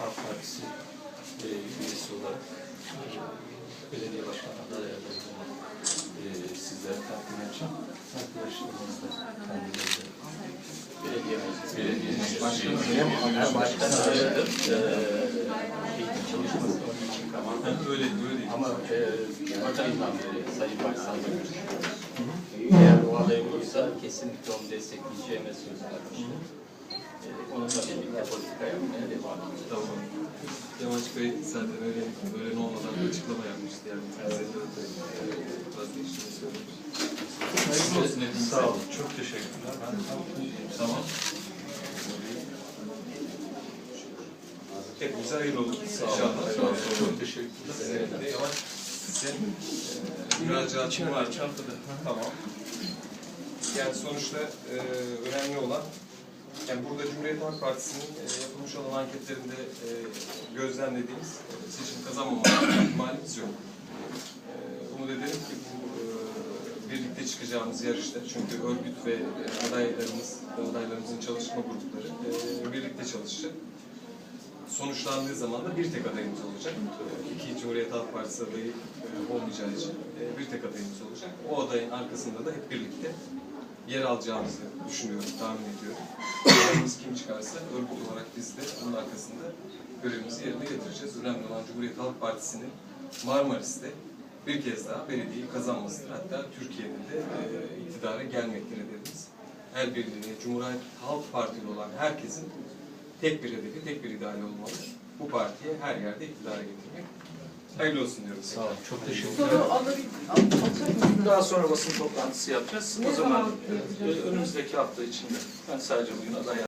Halk Partisi e, üyesi olarak e, belediye başkanı adaylarımı e, sizlere takdim edeceğim. Arkadaşlarımız da kendileri de belediye meclisi, belediye meclisi başkanı hem başkan adaylarım e, eğitim çalışması onun için kapandı. Öyle, öyle. Ama e, Mart ayından beri Sayın Başkan'la görüşüyoruz. Eğer o aday olursa kesinlikle onu destekleyeceğime söz vermiştim. E, onunla birlikte politika yapmaya devam edeceğiz. Tamam. Yamaç Bey zaten öyle öğlen olmadan bir açıklama yapmıştı yani. Sektörde vazgeçtiğini söylemiş. Hayırlı olsun. Sağ olun. Çok teşekkürler. Ben tam Tamam. Hepimize hayırlı olsun. İnşallah. Sağ olun. Çok teşekkürler. Yamaç sizin e, müracaatın var. Tamam. Yani sonuçta e, önemli olan, yani burada Cumhuriyet Halk Partisi'nin e, yapılmış olan anketlerinde e, gözlemlediğimiz e, seçim kazanmama ihtimalimiz yok. E, umut ederim ki bu e, birlikte çıkacağımız yarışta, çünkü örgüt ve e, adaylarımız, adaylarımızın çalışma grupları e, birlikte çalışacak. Sonuçlandığı zaman da bir tek adayımız olacak. İki Cumhuriyet Halk Partisi adayı e, olmayacağı için e, bir tek adayımız olacak. O adayın arkasında da hep birlikte yer alacağımızı düşünüyorum, tahmin ediyorum. Adayımız kim çıkarsa örgüt olarak biz de onun arkasında görevimizi yerine getireceğiz. Önemli olan Cumhuriyet Halk Partisi'nin Marmaris'te bir kez daha belediyeyi kazanmasıdır. Hatta Türkiye'de de e, iktidara gelmektir hedefimiz. El birliği, Cumhuriyet Halk Partili olan herkesin tek bir hedefi, tek bir ideali olmalı. Bu partiye her yerde iktidara getirmek. Hayırlı olsun diyoruz. Sağ olun. Çok teşekkürler. Soru alabil- al- alacak mısınız? Daha sonra basın toplantısı yapacağız. Ne o zaman zaman e, yapacağız? önümüzdeki hafta içinde. Ben sadece bugün aday